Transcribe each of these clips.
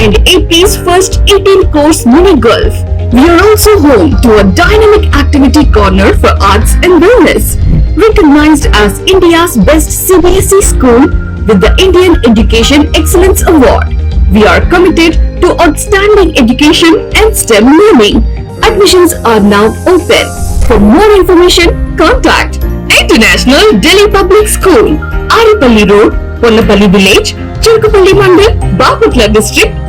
and AP's first 18-course mini golf. We are also home to a dynamic activity corner for arts and wellness, recognized as India's best CBSE school with the Indian Education Excellence Award. We are committed to outstanding education and STEM learning. Admissions are now open. For more information, contact International Delhi Public School, Aripalli Road, Ponnapalli Village, Chirkupalli Mandal, Bapatla District,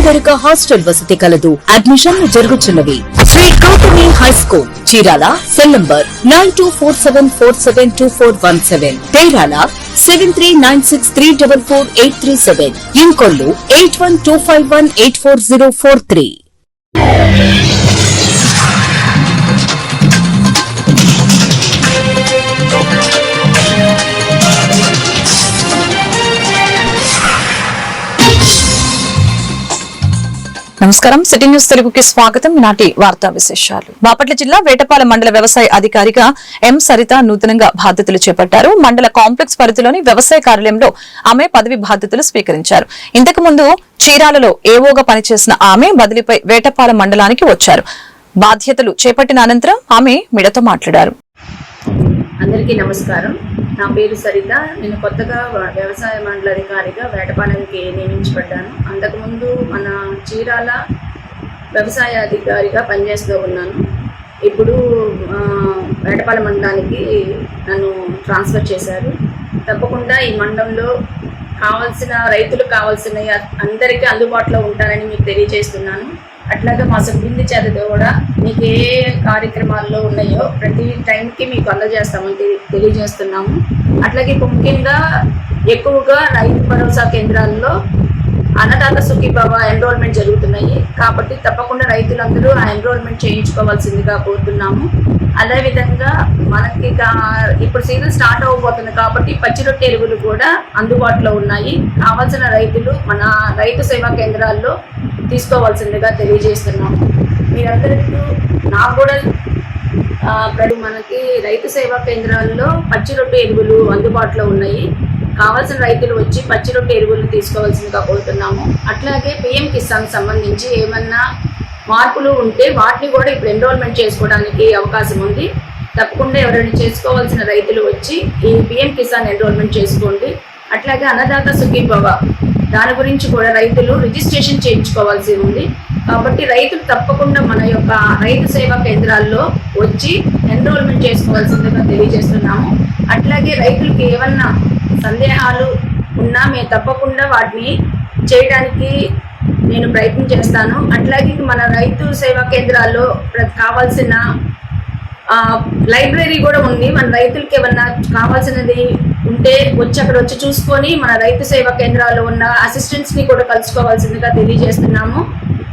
వేరువేరుగా hostel వసతి కలదు. అడ్మిషన్లు జరుగుతున్నవి Shri Gautami high school Chirala cell number nine two four seven four seven two four one seven తేరాల seven three nine six three double four eight three seven Inkollu eight one two five one eight four zero four three నమస్కారం. City news తెలుగుకి స్వాగతం. నాటి వార్తా విశేషాలు. బాపట్ల జిల్లా వేటపాల మండల వ్యవసాయ అధికారిగా ఎం సరిత నూతనంగా బాధ్యతలు చేపట్టారు. మండల కాంప్లెక్స్ పరిధిలోని వ్యవసాయ కార్యాలయంలో ఆమె పదవి బాధ్యతలు స్వీకరించారు. ఇంతకు ముందు చీరాలలో ఏవోగా పనిచేసిన ఆమె బదిలీపై వేటపాల మండలానికి వచ్చారు. బాధ్యతలు చేపట్టిన అనంతరం ఆమె మిడతో మాట్లాడారు. అందరికీ నమస్కారం. నా పేరు సరిత. నేను కొత్తగా వ్యవసాయ మండలాధికారిగా వేటపాలెంకి నియమించబడ్డాను. అంతకుముందు మన చీరాల వ్యవసాయ అధికారిగా పనిచేస్తూ ఉన్నాను. ఇప్పుడు వేటపాలెం మండలానికి నన్ను ట్రాన్స్ఫర్ చేశారు. తప్పకుండా ఈ మండలంలో కావాల్సిన రైతులకు కావాల్సిన అందరికీ అందుబాటులో ఉంటానని మీకు తెలియజేస్తున్నాను. అట్లాగే మా సిబ్బంది చేత కూడా మీకు ఏ కార్యక్రమాల్లో ఉన్నాయో ప్రతి టైంకి మీకు అందజేస్తామని తెలియజేస్తున్నాము. అట్లాగే ఇప్పుడు ముఖ్యంగా ఎక్కువగా రైతు భరోసా కేంద్రాల్లో అన్నదాత సుఖీభావ ఎన్రోల్మెంట్ జరుగుతున్నాయి. కాబట్టి తప్పకుండా రైతులందరూ ఆ ఎన్రోల్మెంట్ చేయించుకోవాల్సిందిగా కోరుతున్నాము. అదేవిధంగా మనకి ఇప్పుడు సీజన్ స్టార్ట్ అవ్వబోతుంది కాబట్టి పచ్చి రొట్టె ఎరువులు కూడా అందుబాటులో ఉన్నాయి. కావాల్సిన రైతులు మన రైతు సేవా కేంద్రాల్లో తీసుకోవాల్సిందిగా తెలియజేస్తున్నాము. మీరందరికీ నాకు కూడా ప్రతి మనకి రైతు సేవా కేంద్రాల్లో పచ్చి రొట్టె ఎరువులు అందుబాటులో ఉన్నాయి. కావాల్సిన రైతులు వచ్చి పచ్చి రొట్టె ఎరువులు తీసుకోవాల్సిందిగా కోరుతున్నాము. అట్లాగే పిఎం కిసాన్ సంబంధించి ఏమన్నా మార్పులు ఉంటే వాటిని కూడా ఇప్పుడు ఎన్రోల్మెంట్ చేసుకోవడానికి అవకాశం ఉంది. తప్పకుండా ఎవరైనా చేసుకోవాల్సిన రైతులు వచ్చి ఈ పిఎం కిసాన్ ఎన్రోల్మెంట్ చేసుకోండి. అట్లాగే అన్నదాత సుఖీభవ దాని గురించి కూడా రైతులు రిజిస్ట్రేషన్ చేయించుకోవాల్సి ఉంది. కాబట్టి రైతులు తప్పకుండా మన యొక్క రైతు సేవా కేంద్రాల్లో వచ్చి ఎన్రోల్మెంట్ చేసుకోవాల్సిందిగా తెలియజేస్తున్నాము. అట్లాగే రైతులకి ఏమన్నా సందేహాలు ఉన్నా మేము తప్పకుండా వాటిని చేయడానికి నేను ప్రయత్నం చేస్తాను. అట్లాగే మన రైతు సేవా కేంద్రాల్లో కావాల్సిన లైబ్రరీ కూడా ఉంది. మన రైతులకి ఏమన్నా కావాల్సినది ఉంటే వచ్చి అక్కడ వచ్చి చూసుకొని మన రైతు సేవా కేంద్రాల్లో ఉన్న అసిస్టెంట్స్ని కూడా కలుసుకోవాల్సిందిగా తెలియజేస్తున్నాము.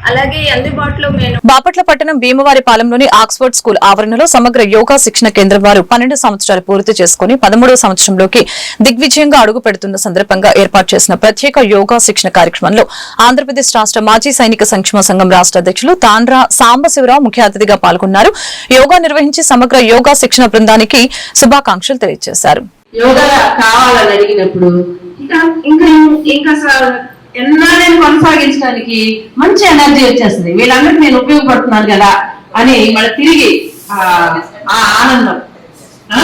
అలాగే అందుబాటులో మేము బాపట్ల పట్టణం భీమవారి పాలెంలోని ఆక్స్ఫర్డ్ స్కూల్ ఆవరణలో సమగ్ర యోగా శిక్షణ కేంద్రం వారు పన్నెండు సంవత్సరాలు పూర్తి చేసుకుని పదమూడవ సంవత్సరంలోకి దిగ్విజయంగా అడుగు పెడుతున్న సందర్భంగా ఏర్పాటు చేసిన ప్రత్యేక యోగా శిక్షణ కార్యక్రమంలో ఆంధ్రప్రదేశ్ రాష్ట్ర మాజీ సైనిక సంక్షేమ సంఘం రాష్ట్ర అధ్యక్షులు తాండ్రా సాంబశివరావు ముఖ్య అతిథిగా పాల్గొన్నారు. యోగా నిర్వహించి సమగ్ర యోగా శిక్షణ బృందానికి శుభాకాంక్షలు తెలియజేశారు. యోగా కావాలని అడిగినప్పుడు ఇంకా ఇంకా ఎన్నాళ్ళని కొనసాగించడానికి మంచి ఎనర్జీ వచ్చేస్తుంది వీళ్ళందరికీ నేను ఉపయోగపడుతున్నాను కదా అని మళ్ళీ తిరిగి ఆ ఆనందం. ఆ?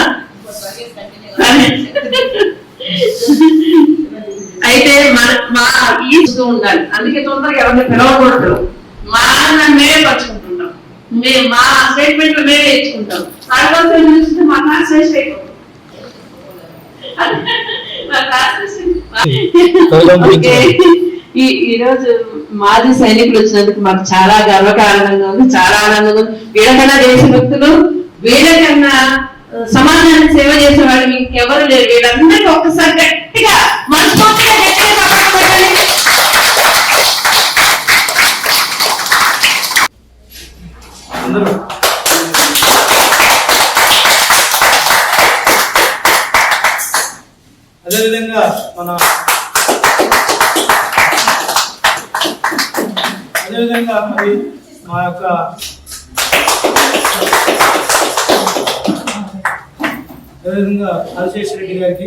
అయితే మన మా ఈస్తూ ఉండాలి. అందుకే తొందరగా ఎవరిని పిలవకూడదు. మా ఆనందాన్ని మేమే పంచుకుంటుంటాం. మేము మా స్టేట్మెంట్ మేమే ఇచ్చుకుంటాం తర్వాత చూస్తే మా క్లాస్ అయిపోతుంది. ఈ ఈ రోజు మాజీ సైనికులు వచ్చినందుకు మాకు చాలా గర్వకారణంగా ఉంది చాలా ఆనందంగా ఉంది. వీళ్ళకన్నా దేశభక్తులు వీళ్ళకన్నా ఆ, సమాజానికి సేవ చేసే వాళ్ళు ఇంకెవరు లేరు. వీళ్ళందరికీ ఒక్కసారి గట్టిగా మనస్ఫూర్తిగా. అందరూ అదేవిధంగా మన అదేవిధంగా మరి మా యొక్క అదేవిధంగా రాజశేఖర రెడ్డి గారికి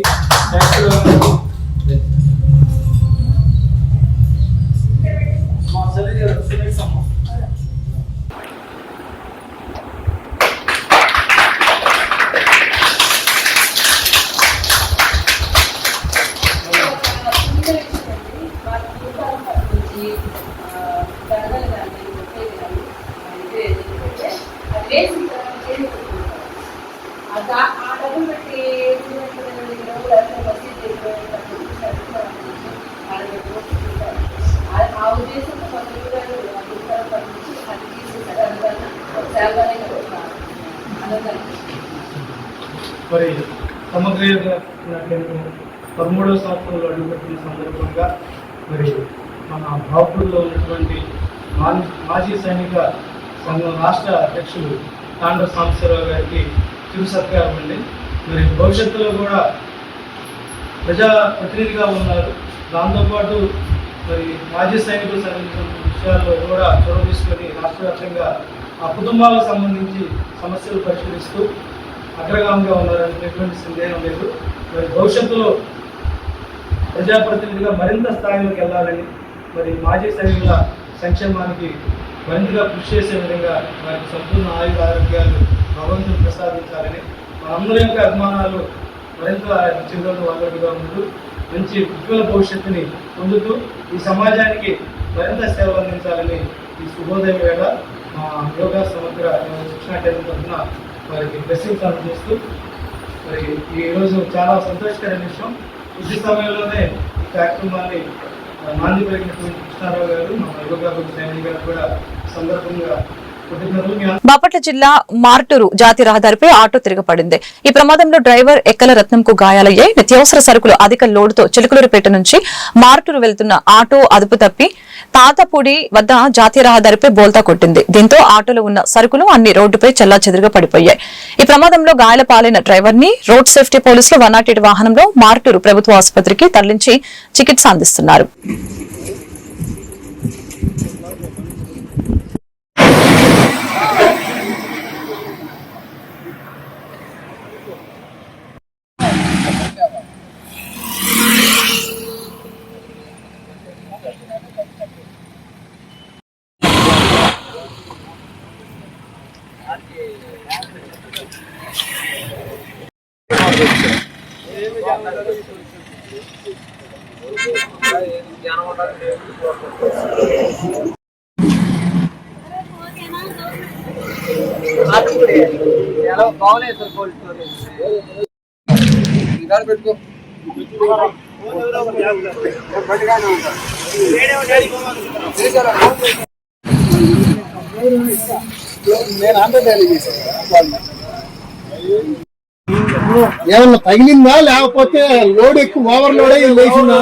డాక్టర్ గారికి మరి సమగ్ర యోగా కేంద్రం పదమూడవ సంవత్సరంలో అడుగుపెట్టిన సందర్భంగా మరి మన బాపూర్లో ఉన్నటువంటి మాజీ మాజీ సైనిక సంఘం రాష్ట్ర అధ్యక్షులు తాండ్ర సాంబశివరావు గారికి చిరు సత్కారం అండి. మరి భవిష్యత్తులో కూడా ప్రజా ప్రతినిధిగా ఉన్నారు. దాంతోపాటు మరి మాజీ సైనికులకు సంబంధించిన విషయాల్లో కూడా చొరవ తీసుకొని రాష్ట్ర వ్యాప్తంగా ఆ కుటుంబాలకు సంబంధించి సమస్యలు పరిష్కరిస్తూ అగ్రగామిగా ఉన్నారని ఎటువంటి సందేహం లేదు. మరి భవిష్యత్తులో ప్రజాప్రతినిధిగా మరింత స్థాయిలోకి వెళ్ళాలని మరి మాజీ సైనికుల సంక్షేమానికి మరింతగా కృషి చేసే విధంగా వారికి సంపూర్ణ ఆయుధ ఆరోగ్యాలు భగవంతుని ప్రసాదించాలని మనందరి యొక్క అభిమానాలు మరింత చిరునవ్వు వాళ్ళుగా ఉంటూ మంచి ఉజ్వల భవిష్యత్తుని పొందుతూ ఈ సమాజానికి మరింత సేవలు అందించాలని ఈ శుభోదయం వేళ మా యోగా సమగ్ర శిక్షణ కేంద్రం తరఫున వారికి బ్లెస్సింగ్స్ అందజేస్తూ మరి ఈరోజు చాలా సంతోషకరమైన విషయం. కొద్ది సమయంలోనే ఈ కార్యక్రమాన్ని ఆ, నాంది పలికినటువంటి కృష్ణారావు గారు మా యోగా సైని గారు కూడా సందర్భంగా బాపట్ల జిల్లా మార్టూరు జాతి రహదారిపై ఆటో తిరగబడింది. ఈ ప్రమాదంలో డ్రైవర్ ఎక్కల రత్నంకు గాయాలయ్యాయి. నిత్యావసర సరుకులు అధిక లోడుతో చిలుకలూరుపేట నుంచి మార్టూరు వెళ్తున్న ఆటో అదుపు తప్పి తాతపూడి వద్ద జాతీయ రహదారిపై బోల్తా కొట్టింది. దీంతో ఆటోలో ఉన్న సరుకులు అన్ని రోడ్డుపై చెల్లా పడిపోయాయి. ఈ ప్రమాదంలో గాయాల పాలైన డ్రైవర్ని రోడ్ సేఫ్టీ పోలీసులు వన్ వాహనంలో మార్టూరు ప్రభుత్వ ఆసుపత్రికి తరలించి చికిత్స అందిస్తున్నారు. నేను ఆంధ్ర డైలీ చేశాను. ఏమన్నా తగిలిందా? లేకపోతే లోడ్ ఎక్కువ ఓవర్లోడ్ అయ్యి లేచిందా?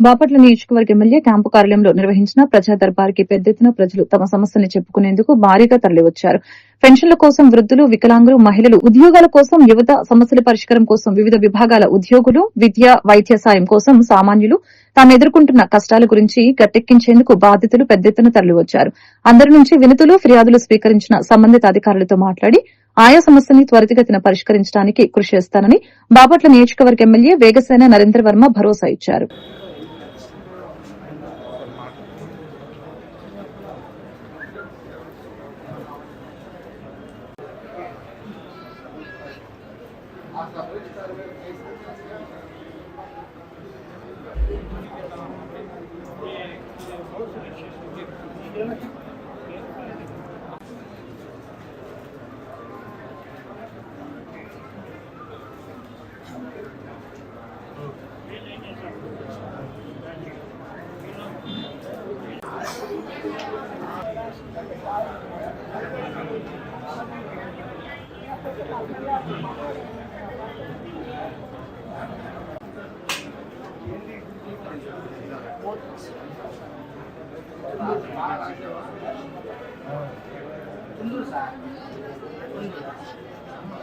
బాపట్ల నియోజకవర్గ ఎమ్మెల్యే క్యాంపు కార్యాలయంలో నిర్వహించిన ప్రజా దర్బార్కి పెద్ద ఎత్తున ప్రజలు తమ సమస్యల్ని చెప్పుకునేందుకు భారీగా తరలివచ్చారు. పెన్షన్ల కోసం వృద్ధులు వికలాంగులు మహిళలు ఉద్యోగాల కోసం యువత సమస్యల పరిష్కారం కోసం వివిధ విభాగాల ఉద్యోగులు విద్య వైద్య సాయం కోసం సామాన్యులు తాము ఎదుర్కొంటున్న కష్టాల గురించి గట్టెక్కించేందుకు బాధితులు పెద్ద ఎత్తున తరలివచ్చారు. అందరి నుంచి వినతులు ఫిర్యాదులు స్వీకరించిన సంబంధిత అధికారులతో మాట్లాడి ఆయా సమస్యని త్వరితగతిన పరిష్కరించడానికి కృషి చేస్తానని బాపట్ల నియోజకవర్గ ఎమ్మెల్యే వేగసేన నరేంద్ర వర్మ భరోసా ఇచ్చారు. членов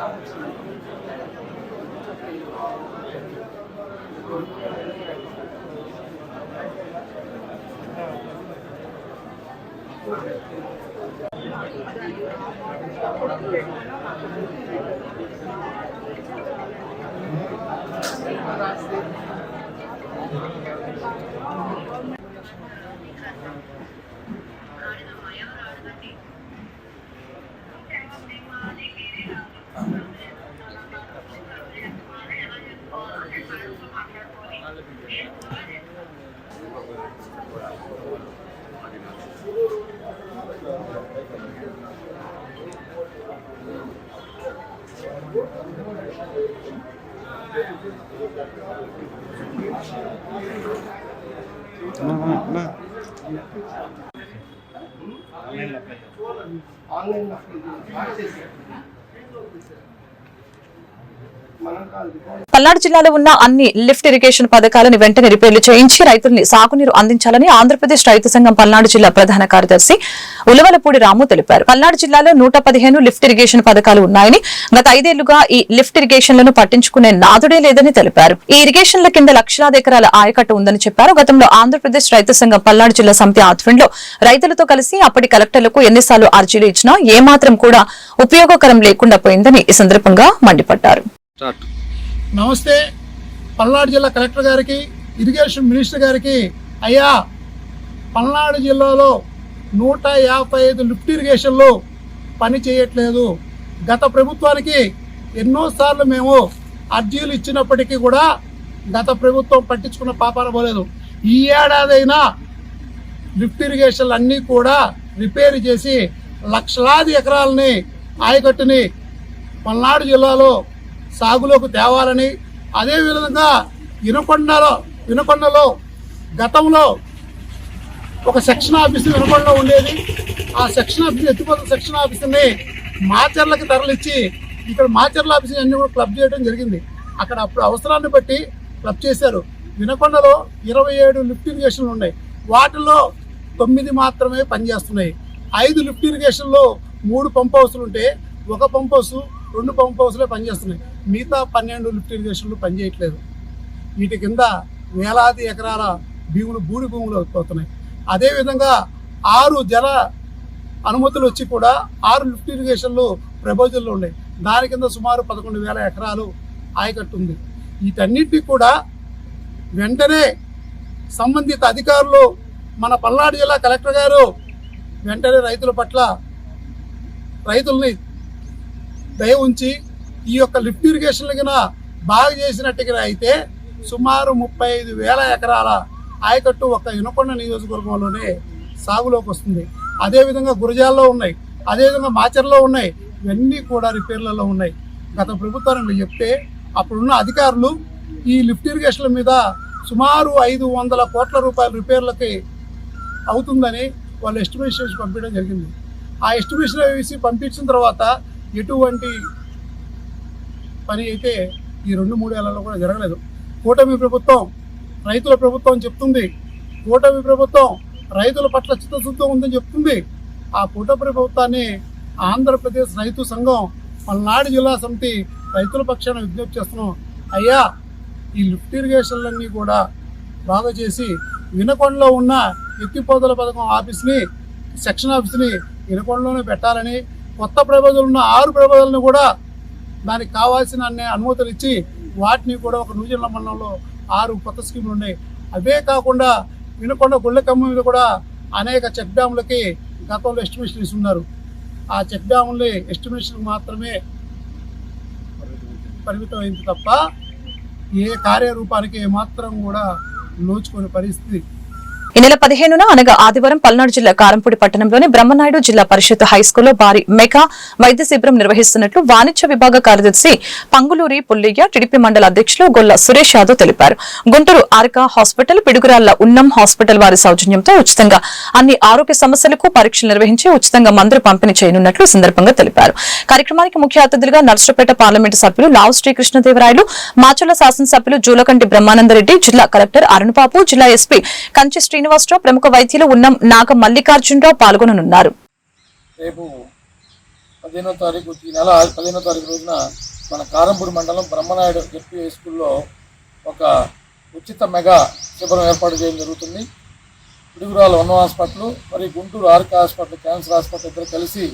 ఆన్లైన్ స్టార్ట్ చేశారు ఆన్లైన్ కాదు పల్నాడు జిల్లాలో ఉన్న అన్ని లిఫ్ట్ ఇరిగేషన్ పథకాలను వెంటనే రిపేర్లు చేయించి రైతుల్ని సాగునీరు అందించాలని ఆంధ్రప్రదేశ్ రైతు సంఘం పల్నాడు జిల్లా ప్రధాన కార్యదర్శి ఉలవలపూడి రాము తెలిపారు. పల్నాడు జిల్లాలో నూట పదిహేను లిఫ్ట్ ఇరిగేషన్ పథకాలు ఉన్నాయని గత ఐదేళ్ళుగా ఈ లిఫ్ట్ ఇరిగేషన్లను పట్టించుకునే నాదుడే లేదని తెలిపారు. ఈ ఇరిగేషన్ల కింద లక్షలాది ఎకరాల ఆయకట్టు ఉందని చెప్పారు. గతంలో ఆంధ్రప్రదేశ్ రైతు సంఘం పల్నాడు జిల్లా సమితి ఆధ్వర్యంలో రైతులతో కలిసి అప్పటి కలెక్టర్లకు ఎన్నిసార్లు అర్జీలు ఇచ్చినా ఏమాత్రం కూడా ఉపయోగకరం లేకుండా పోయిందని ఈ సందర్భంగా మండిపడ్డారు. నమస్తే పల్నాడు జిల్లా కలెక్టర్ గారికి ఇరిగేషన్ మినిస్టర్ గారికి అయ్యా పల్నాడు జిల్లాలో నూట యాభై ఐదు లిఫ్ట్ ఇరిగేషన్లు పని చేయట్లేదు. గత ప్రభుత్వానికి ఎన్నోసార్లు మేము అర్జీలు ఇచ్చినప్పటికీ కూడా గత ప్రభుత్వం పట్టించుకున్న పాపాన పోలేదు. ఈ ఏడాదైనా లిఫ్ట్ ఇరిగేషన్లు అన్నీ కూడా రిపేర్ చేసి లక్షలాది ఎకరాలని ఆయకట్టుని పల్నాడు జిల్లాలో సాగులోకి తేవాలని. అదేవిధంగా వినకొండలో వినకొండలో గతంలో ఒక సెక్షన్ ఆఫీస్ వినకొండలో ఉండేది. ఆ సెక్షన్ ఆఫీస్ ఎత్తిపోతున్న సెక్షన్ ఆఫీస్ని మాచర్లకి తరలిచ్చి ఇక్కడ మాచర్ల ఆఫీస్ అన్ని కూడా క్లబ్ చేయడం జరిగింది. అక్కడ అప్పుడు అవసరాన్ని బట్టి క్లబ్ చేశారు. వినకొండలో ఇరవై ఏడు లిఫ్ట్ ఇరిగేషన్లు ఉన్నాయి. వాటిలో తొమ్మిది మాత్రమే పనిచేస్తున్నాయి. ఐదు లిఫ్ట్ ఇరిగేషన్లో మూడు పంప్ హౌస్లు ఉంటే ఒక పంప్ హౌస్ రెండు పంప్ హౌస్లే పనిచేస్తున్నాయి. మిగతా పన్నెండు లిఫ్ట్ ఇరిగేషన్లు పనిచేయట్లేదు. వీటి కింద వేలాది ఎకరాల భీములు బూడి భూములు అవుతున్నాయి అదేవిధంగా ఆరు జల అనుమతులు వచ్చి కూడా ఆరు లిఫ్ట్ ఇరిగేషన్లు ప్రపోజల్లో ఉన్నాయి. దాని కింద సుమారు పదకొండు వేల ఎకరాలు ఆయకట్టు ఉంది. వీటన్నిటిని కూడా వెంటనే సంబంధిత అధికారులు మన పల్నాడు జిల్లా కలెక్టర్ గారు వెంటనే రైతుల పట్ల రైతుల్ని దయ ఉంచి ఈ యొక్క లిఫ్ట్ ఇరిగేషన్లు కింద బాగా చేసినట్టుగా అయితే సుమారు ముప్పై ఐదు వేల ఎకరాల ఆయకట్టు ఒక ఇనకొండ నియోజకవర్గంలోనే సాగులోకి వస్తుంది. అదేవిధంగా గురజాల్లో ఉన్నాయి. అదేవిధంగా మాచర్లో ఉన్నాయి. ఇవన్నీ కూడా రిపేర్లలో ఉన్నాయి. గత ప్రభుత్వానికి చెప్తే అప్పుడున్న అధికారులు ఈ లిఫ్ట్ ఇరిగేషన్ల మీద సుమారు ఐదు వందల కోట్ల రూపాయల రిపేర్లకి అవుతుందని వాళ్ళు ఎస్టిమేషన్ వేసి పంపించడం జరిగింది. ఆ ఎస్టిమేషన్ వేసి పంపించిన తర్వాత ఎటువంటి పని అయితే ఈ రెండు మూడేళ్ళలో కూడా జరగలేదు. కూటమి ప్రభుత్వం రైతుల ప్రభుత్వం చెప్తుంది. కూటమి ప్రభుత్వం రైతుల పట్ల చిత్తశుద్ధం ఉందని చెప్తుంది. ఆ కూటమి ప్రభుత్వాన్ని ఆంధ్రప్రదేశ్ రైతు సంఘం పల్నాడు జిల్లా సమితి రైతుల పక్షాన విజ్ఞప్తి చేస్తున్నాం. అయ్యా ఈ లిఫ్ట్ ఇరిగేషన్లన్నీ కూడా బాగా చేసి వినకొండలో ఉన్న ఎత్తిపోతల పథకం ఆఫీస్ని సెక్షన్ ఆఫీస్ని వినకొండలోనే పెట్టాలని కొత్త ప్రబోధులు ఉన్న ఆరు ప్రబోధులను కూడా దానికి కావాల్సిన అన్ని అనుమతులు ఇచ్చి వాటిని కూడా ఒక నూజిల మండలంలో ఆరు కొత్త స్కీములు ఉన్నాయి. అవే కాకుండా వినకొండ గుళ్ళకమ్మ మీద కూడా అనేక చెక్ డ్యాములకి గతంలో ఎస్టిమేషన్ ఇస్తున్నారు ఆ చెక్ డ్యాముల్ని ఎస్టిమేషన్ మాత్రమే పరిమితం అయింది తప్ప ఏ కార్యరూపానికి మాత్రం కూడా నోచుకునే పరిస్థితి ఈ నెల పదిహేనున అనగా ఆదివారం పల్నాడు జిల్లా కారంపూడి పట్టణంలోని బ్రహ్మనాయుడు జిల్లా పరిషత్ హైస్కూల్లో భారీ మెగా వైద్య శిబిరం నిర్వహిస్తున్నట్లు వాణిజ్య విభాగ కార్యదర్శి పంగులూరి పుల్లయ్య టీడీపీ మండల అధ్యక్షులు గొల్ల సురేష్ యాదవ్ తెలిపారు. గుంటూరు ఆర్కా హాస్పిటల్ పిడుగురాళ్ళ ఉన్నం హాస్పిటల్ వారి సౌజన్యంతో ఉచితంగా అన్ని ఆరోగ్య సమస్యలకు పరీక్షలు నిర్వహించి ఉచితంగా మందులు పంపిణీ చేయనున్నట్లు సందర్భంగా తెలిపారు. కార్యక్రమానికి ముఖ్య అతిథులుగా నర్సపేట పార్లమెంటు సభ్యులు లావు శ్రీకృష్ణదేవరాయలు మాచర్ల శాసనసభ్యులు జూలకంటి బ్రహ్మానందరెడ్డి జిల్లా కలెక్టర్ అరుణ్బాబు జిల్లా ఎస్పీ కంచి శ్రీనివాసరావు ప్రముఖ వైద్యులు ఉన్నం నాగ మల్లికార్జునరావు పాల్గొననున్నారు. రేపు పదిహేనో తారీఖు ఈ నెల పదిహేనో తారీఖు రోజున మన కారంపూడి మండలం బ్రహ్మనాయుడు జెడ్పీ హై స్కూల్లో ఒక ఉచిత మెగా శిబిరం ఏర్పాటు చేయడం జరుగుతుంది. పిడుగురాల ఉన్న హాస్పిటల్ మరియు Guntur RK hospital cancer hospital ఇద్దరు కలిసి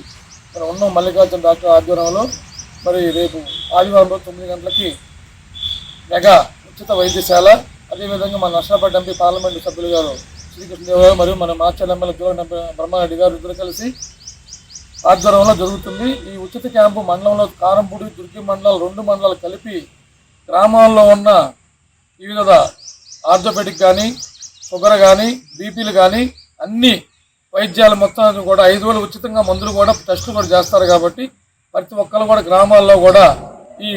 మరి ఉన్న మల్లికార్జున డాక్టర్ ఆధ్వర్యంలో మరి రేపు ఆదివారం రోజు తొమ్మిది గంటలకి మెగా ఉచిత వైద్యశాల అదేవిధంగా మన నర్సాపేట ఎంపీ పార్లమెంటు సభ్యులు గారు శ్రీకృష్ణదేవ మరియు మన మార్చల్ ఎమ్మెల్యే బ్రహ్మారెడ్డి గారు ఇద్దరు కలిసి ఆధ్వర్యంలో జరుగుతుంది. ఈ ఉచిత క్యాంపు మండలంలో కారంపూడి దుర్గి మండలాలు రెండు మండలాలు కలిపి గ్రామాల్లో ఉన్న వివిధ ఆర్థోపెడిక్ కానీ షుగర్ కానీ బీపీలు కానీ అన్ని వైద్యాలు మొత్తం కూడా ఐదు వేలు ఉచితంగా మందులు కూడా టెస్టులు కూడా చేస్తారు కాబట్టి ప్రతి ఒక్కరు కూడా గ్రామాల్లో కూడా ఈ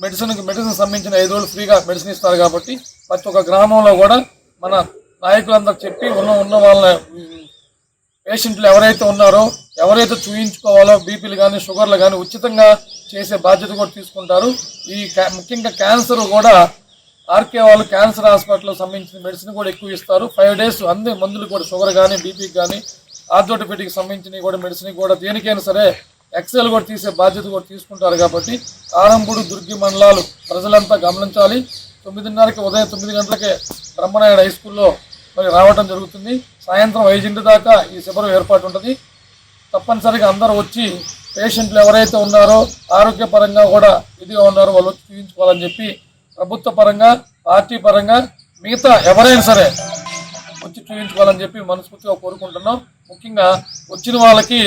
మెడిసిన్కి మెడిసిన్ సంబంధించిన ఐదు వేలు ఫ్రీగా మెడిసిన్ ఇస్తారు కాబట్టి ప్రతి ఒక్క గ్రామంలో కూడా మన నాయకులందరూ చెప్పి ఉన్న ఉన్న వాళ్ళ పేషెంట్లు ఎవరైతే ఉన్నారో ఎవరైతే చూయించుకోవాలో బీపీలు కానీ షుగర్లు కానీ ఉచితంగా చేసే బాధ్యత కూడా తీసుకుంటారు. ఈ ముఖ్యంగా క్యాన్సర్ కూడా ఆర్కే వాళ్ళు క్యాన్సర్ హాస్పిటల్కి సంబంధించిన మెడిసిన్ కూడా ఎక్కువ ఇస్తారు. ఫైవ్ డేస్ అన్ని మందులు కూడా షుగర్ కానీ బీపీకి కానీ ఆర్థోటోపెటిక్ సంబంధించిన కూడా మెడిసిన్ కూడా దేనికైనా సరే ఎక్సెల్ కూడా తీసే బాధ్యత కూడా తీసుకుంటారు కాబట్టి కారంపూడి దుర్గి మండలాలు ప్రజలంతా గమనించాలి. తొమ్మిదిన్నరకి ఉదయం తొమ్మిది గంటలకే బ్రహ్మనాయుడు హై స్కూల్లో మరి రావడం జరుగుతుంది. సాయంత్రం ఐదింటి దాకా ఈ శిబిరం ఏర్పాటు ఉంటుంది. తప్పనిసరిగా అందరూ వచ్చి పేషెంట్లు ఎవరైతే ఉన్నారో ఆరోగ్యపరంగా కూడా ఇదిగా ఉన్నారో వాళ్ళు వచ్చి చూపించుకోవాలని చెప్పి ప్రభుత్వ పరంగా పార్టీ పరంగా మిగతా ఎవరైనా సరే వచ్చి చూపించుకోవాలని చెప్పి మనస్ఫూర్తిగా కోరుకుంటున్నాం. ముఖ్యంగా వచ్చిన వాళ్ళకి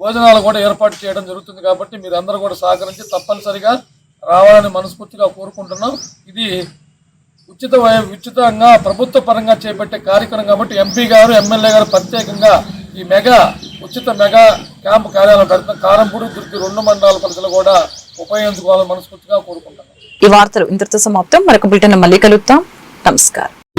భోజనాలు కూడా ఏర్పాటు చేయడం జరుగుతుంది కాబట్టి మీరు అందరూ కూడా సహకరించి తప్పనిసరిగా రావాలని మనస్ఫూర్తిగా కోరుకుంటున్నాం. ఇది ఉచిత వై- ఉచితంగా ప్రభుత్వ పరంగా చేపట్టే కార్యక్రమం కాబట్టి ఎంపీ గారు ఎమ్మెల్యే గారు ప్రత్యేకంగా ఈ మెగా ఉచిత మెగా క్యాంప్ కార్యాలయం పెడతాం. కారంపూడి దుర్గి రెండు మండలాల ప్రజలు కూడా ఉపయోగించుకోవాలని మనస్ఫూర్తిగా కోరుకుంటున్నాం. ఈ వార్తలు ఇంతటితో సమాప్తం. మరొక బిల్టన్ మళ్ళీ కలుగుతాం నమస్కారం.